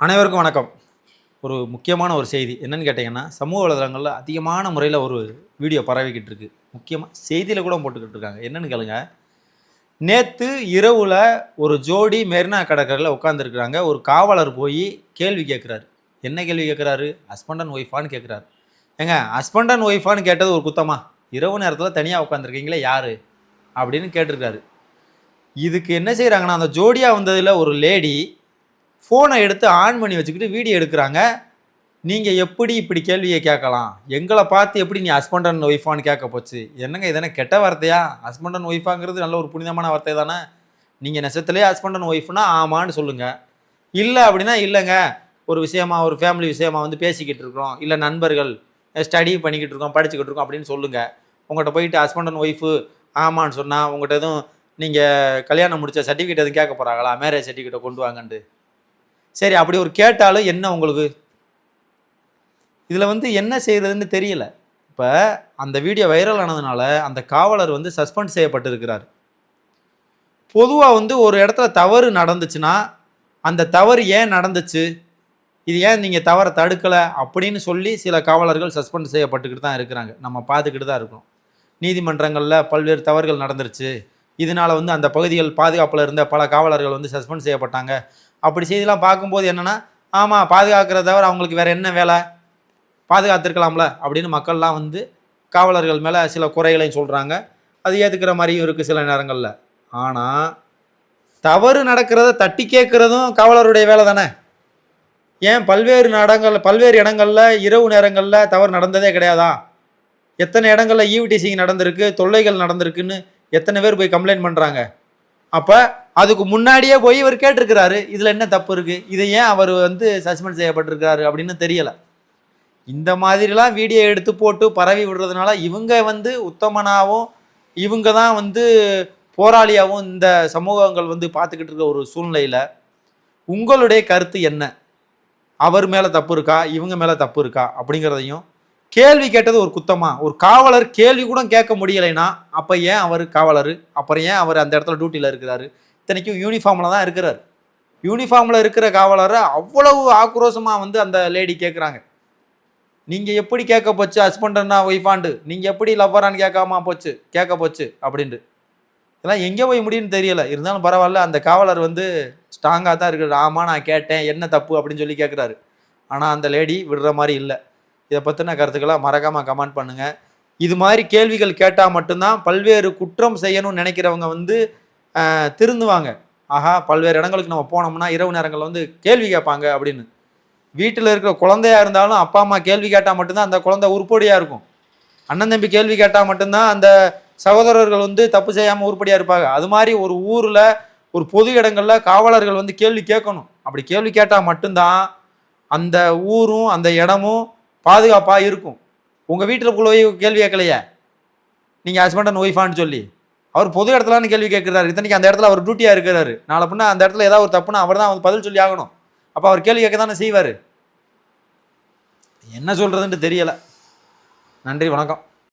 அனைவருக்கும் வணக்கம். ஒரு முக்கியமான ஒரு செய்தி. என்னென்னு கேட்டிங்கன்னா சமூக வலைதளங்களில் அதிகமான முறையில் ஒரு வீடியோ பரவிக்கிட்டு இருக்குது முக்கியமாக செய்தியில் கூட போட்டுக்கிட்டு இருக்காங்க. என்னென்னு கேளுங்க. நேற்று இரவில் ஒரு ஜோடி மெரினா கடற்கரையில் உட்காந்துருக்குறாங்க ஒரு காவலர் போய் கேள்வி கேட்குறாரு என்ன கேள்வி கேட்குறாரு ஹஸ்பண்ட் அண்ட் ஒய்ஃபான்னு கேட்குறாரு ஏங்க ஹஸ்பண்ட் அண்ட் ஒய்ஃபான்னு கேட்டது ஒரு குத்தமா? இரவு நேரத்தில் தனியாக உட்காந்துருக்கீங்களே யார்? அப்படின்னு கேட்டிருக்காரு. இதுக்கு என்ன செய்கிறாங்கன்னா அந்த ஜோடியாக வந்ததில் ஒரு லேடி ஃபோனை எடுத்து ஆன் பண்ணி வச்சுக்கிட்டு வீடியோ எடுக்கிறாங்க. நீங்கள் எப்படி இப்படி கேள்வியை கேட்கலாம்? எங்களை பார்த்து எப்படி நீ ஹஸ்பண்ட் அண்ட் ஒய்ஃபான்னு கேட்க போச்சு? என்னங்க இதென்ன கெட்ட வார்த்தையா? ஹஸ்பண்ட் அண்ட் ஒய்ஃபாங்கிறது நல்ல ஒரு புனிதமான வார்த்தை தானே? நீங்கள் நெசத்துலேயே ஹஸ்பண்ட் அண்ட் ஒய்ஃப்னா ஆமான்னு சொல்லுங்கள் இல்லை அப்படின்னா இல்லைங்க. ஒரு விஷயமா ஒரு ஃபேமிலி விஷயமா வந்து பேசிக்கிட்டு இருக்கிறோம். இல்லை நண்பர்கள் ஸ்டடி பண்ணிக்கிட்டு இருக்கோம் படிச்சுக்கிட்டு இருக்கோம் அப்படின்னு சொல்லுங்கள் உங்கள்கிட்ட போயிட்டு ஹஸ்பண்ட் அண்ட் ஒய்ஃபு ஆமான்னு சொன்னால் உங்கள்கிட்ட எதுவும் நீங்கள் கல்யாணம் முடிச்ச சர்டிஃபிகேட் எதுவும் கேட்க போகிறாங்களா மேரேஜ் சர்டிஃபிகேட்டை கொண்டு வாங்கன்ட்டு. சரி அப்படி ஒரு கேட்டாலும் என்ன உங்களுக்கு? இதில் வந்து என்ன செய்கிறதுன்னு தெரியல. இப்போ அந்த வீடியோ வைரல் ஆனதுனால அந்த காவலர் வந்து சஸ்பெண்ட் செய்யப்பட்டிருக்கிறார். பொதுவாக வந்து ஒரு இடத்துல தவறு நடந்துச்சுன்னா அந்த தவறு ஏன் நடந்துச்சு? இது ஏன் நீங்கள் தவறை தடுக்கலை? அப்படின்னு சொல்லி சில காவலர்கள் சஸ்பெண்ட் செய்யப்பட்டுக்கிட்டு தான் இருக்கிறாங்க. நம்ம பார்த்துக்கிட்டு தான் இருக்கோம் நீதிமன்றங்களில் பல்வேறு தவறுகள் நடந்துருச்சு. இதனால் வந்து அந்த பகுதிகள் பாதுகாப்பில் இருந்த பல காவலர்கள் வந்து சஸ்பெண்ட் செய்யப்பட்டாங்க. அப்படி செய்திலாம் பார்க்கும்போது என்னென்னா ஆமாம் பாதுகாக்கிறத தவிர அவங்களுக்கு வேறு என்ன வேலை? பாதுகாத்துருக்கலாம்ல அப்படின்னு மக்கள்லாம் வந்து காவலர்கள் மேலே சில குறைகளையும் சொல்கிறாங்க அது ஏற்றுக்கிற மாதிரியும் இருக்குது சில நேரங்களில். ஆனால் தவறு நடக்கிறத தட்டி கேட்குறதும் காவலருடைய வேலை தானே? ஏன் பல்வேறு நடங்கள் பல்வேறு இடங்களில் இரவு நேரங்களில் தவறு நடந்ததே கிடையாதா? எத்தனை இடங்களில் ஈவிடிசிங் நடந்திருக்கு தொல்லைகள் நடந்திருக்குன்னு எத்தனை பேர் போய் கம்ப்ளைண்ட் பண்ணுறாங்க அப்போ அதுக்கு முன்னாடியே போய் இவர் கேட்டிருக்கிறாரு இதில் என்ன தப்பு இருக்குது இதை ஏன் அவர் வந்து சஸ்பெண்ட் செய்யப்பட்டிருக்கிறாரு? அப்படின்னு தெரியலை. இந்த மாதிரிலாம் வீடியோ எடுத்து போட்டு பரவி விடுறதுனால இவங்க வந்து உத்தமனாகவும் இவங்க தான் வந்து போராளியாகவும் இந்த சமூகங்கள் வந்து பார்த்துக்கிட்டு இருக்க ஒரு சூழ்நிலையில் உங்களுடைய கருத்து என்ன? அவர் மேலே தப்பு இருக்கா? இவங்க மேலே தப்பு இருக்கா? அப்படிங்கிறதையும் கேள்வி கேட்டது ஒரு குத்தமா? ஒரு காவலர் கேள்வி கூட கேட்க முடியலைன்னா அப்போ ஏன் அவர் காவலர்? அப்புறம் ஏன் அவர் அந்த இடத்துல டியூட்டியில் இருக்கிறாரு? இத்தனைக்கும் யூனிஃபார்மில் தான் இருக்கிறார். யூனிஃபார்மில் இருக்கிற காவலரை அவ்வளவு ஆக்ரோஷமாக வந்து அந்த லேடி கேட்குறாங்க நீங்கள் எப்படி கேட்க போச்சு ஹஸ்பண்டன்னா ஒய்ஃபாண்டு நீங்கள் எப்படி லவ்வரான்னு கேட்காம போச்சு? கேட்க போச்சு அப்படின்ட்டு. இதெல்லாம் எங்கே போய் முடியும்னு தெரியல. இருந்தாலும் பரவாயில்ல அந்த காவலர் வந்து ஸ்ட்ராங்காக தான் இருக்கிறார். ஆமாம் நான் கேட்டேன் என்ன தப்பு அப்படின்னு சொல்லி கேட்குறாரு ஆனால் அந்த லேடி விடுற மாதிரி இல்லை. இதை பற்றின கருத்துக்களை மறக்காமல் கமெண்ட் பண்ணுங்கள் இது மாதிரி கேள்விகள் கேட்டால் மட்டும்தான் பல்வேறு குற்றம் செய்யணும்னு நினைக்கிறவங்க வந்து திருந்துவாங்க. ஆஹா பல்வேறு இடங்களுக்கு நம்ம போனோம்னா இரவு நேரங்களில் வந்து கேள்வி கேட்பாங்க அப்படின்னு. வீட்டில் இருக்கிற குழந்தையா இருந்தாலும் அப்பா அம்மா கேள்வி கேட்டால் மட்டும்தான் அந்த குழந்தை உருப்படியாக இருக்கும். அண்ணன் தம்பி கேள்வி கேட்டால் மட்டும்தான் அந்த சகோதரர்கள் வந்து தப்பு செய்யாமல் உருப்படியாக இருப்பாங்க. அது மாதிரி ஒரு ஊரில் ஒரு பொது இடங்களில் காவலர்கள் வந்து கேள்வி கேட்கணும். அப்படி கேள்வி கேட்டால் மட்டும்தான் அந்த ஊரும் அந்த இடமும் பாதுகாப்பாக இருக்கும். உங்கள் வீட்டில் போய் கேள்வி கேட்கலையே? நீங்கள் ஹஸ்பண்ட் அண்ட் ஒய்ஃபான்னு சொல்லி. அவர் பொது இடத்துலான்னு கேள்வி கேட்குறாரு. இத்தனைக்கு அந்த இடத்துல அவர் டியூட்டியாக இருக்கிறாரு. நாளை பின்ன அந்த இடத்துல ஏதாவது ஒரு தப்புனா அவர் தான் பதில் சொல்லி ஆகணும். அப்போ அவர் கேள்வி கேட்க தானே செய்வார். என்ன சொல்கிறதுன்ட்டு தெரியலை. நன்றி வணக்கம்.